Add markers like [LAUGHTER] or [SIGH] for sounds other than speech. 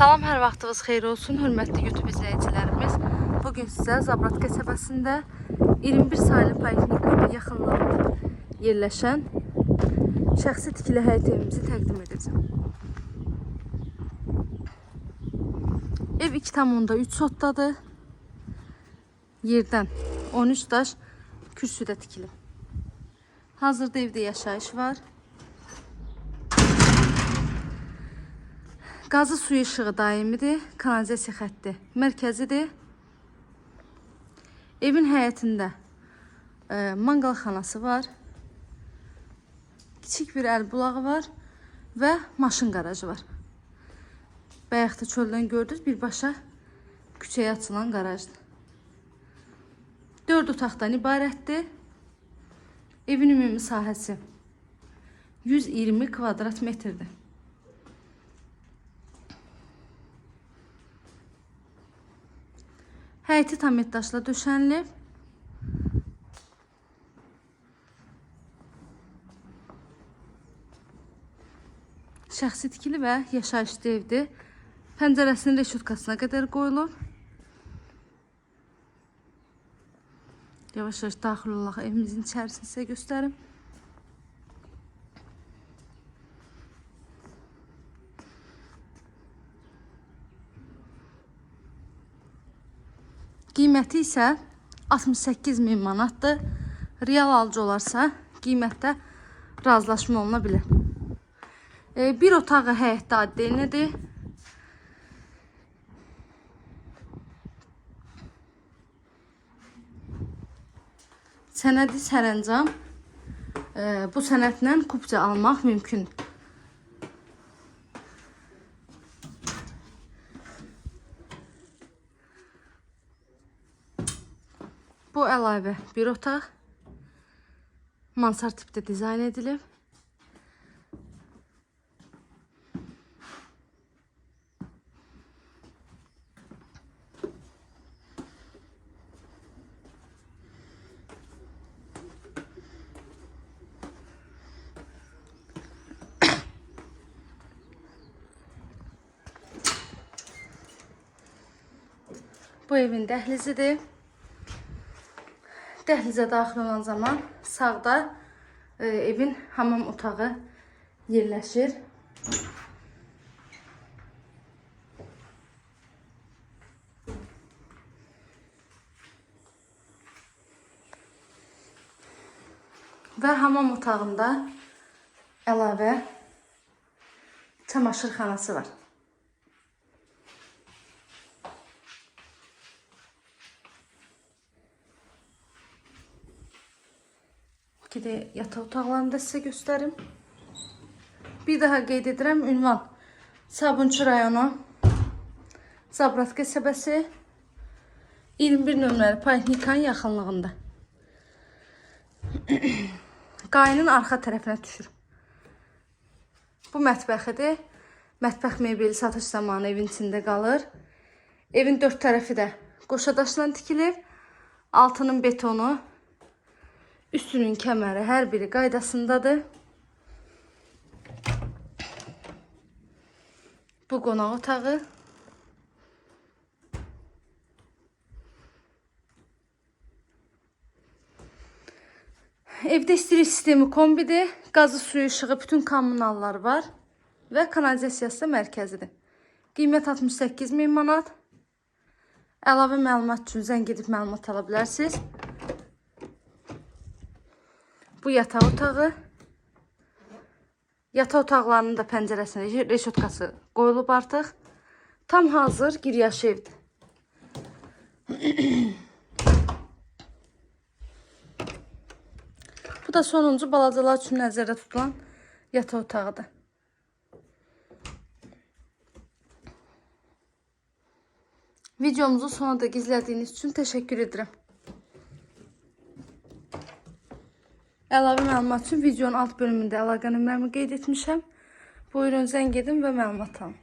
Salam, hər vaxtınız xeyir olsun, hörmətli YouTube izləyicilərimiz. Bugün sizə Zabrat qəsəbəsində 21 saylı poliklinika yaxınlığında yerləşən şəxsi tikili həyət evimizi təqdim edəcəm. Ev 2,3 sotdadır. Yerdən 13 daş kürsüdə tikilib. Hazırda evdə yaşayış var. Qazı suyu işığı daimidir, kanalizasiya xətti mərkəzidir. Evin həyətində e, manqal xanası var. Kiçik bir əl bulağı var və maşın qarajı var. Bayaqda çöldən gördünüz, birbaşa küçəyə açılan qarajdır. 4 otaqdan ibarətdir. Evin ümumi sahəsi 120 kvadrat metrdir. Həyəti tam daşla döşənilib. Şəxsi tikili və yaşayışlı evdir. Pəncərəsinin reşutkasına qədər qoyulur. Yavaş-yavaş daxil olaraq evimizin içərisini sizə göstərim. Qiyməti isə 68 min manatdır. Real alıcı olarsa qiymətdə razılaşma oluna bilər. E, bir otağı həyətdə addeynədir. Sənədi sərəncam e, bu sənədlə kupça almaq mümkündür. Bu əlavə bir otaq. Mansard tipdə dizayn edilib. Bu evin dəhlizidir. Dəhlizə daxil olan zaman sağda e, evin hamam otağı yerləşir. Və hamam otağında əlavə çamaşırxanası var. Bir de yatak otaqlarını da sizə göstərim. Bir daha qeyd edirəm, ünvan Sabunçu rayonu, Zabrat qəsəbəsi, 21 nömrəli Poliklikanın yaxınlığında. [CLEARS THROAT] Qayının arxa tərəfinə düşür. Bu mətbəxidir. Mətbəx mebeli satış zamanı evin içində qalır. Evin dörd tərəfi də qoşadaşla tikilib. Altının betonu, Üstünün kəməri hər biri qaydasındadır. Bu qonaq otağı. Evdə istilik sistemi kombidir. Qazı suyu işığı, bütün kommunallar var. Və kanalizasiyası da mərkəzidir. Qiymət 68 min manat. Əlavə məlumat üçün zəng edib məlumat ala bilərsiniz. Bu yataq otağı. Yataq otaqlarının da pəncərəsinə reşotkası qoyulub artıq. Tam hazır giryaşı evdir. [COUGHS] Bu da sonuncu balacalar üçün nəzərdə tutulan yataq otağıdır. Videomuzu sona da izlədiyiniz üçün təşəkkür edirəm. Əlavə məlumat üçün videonun alt bölümündə əlaqə nömrəmi qeyd etmişəm. Buyurun zəng edin və məlumat alın.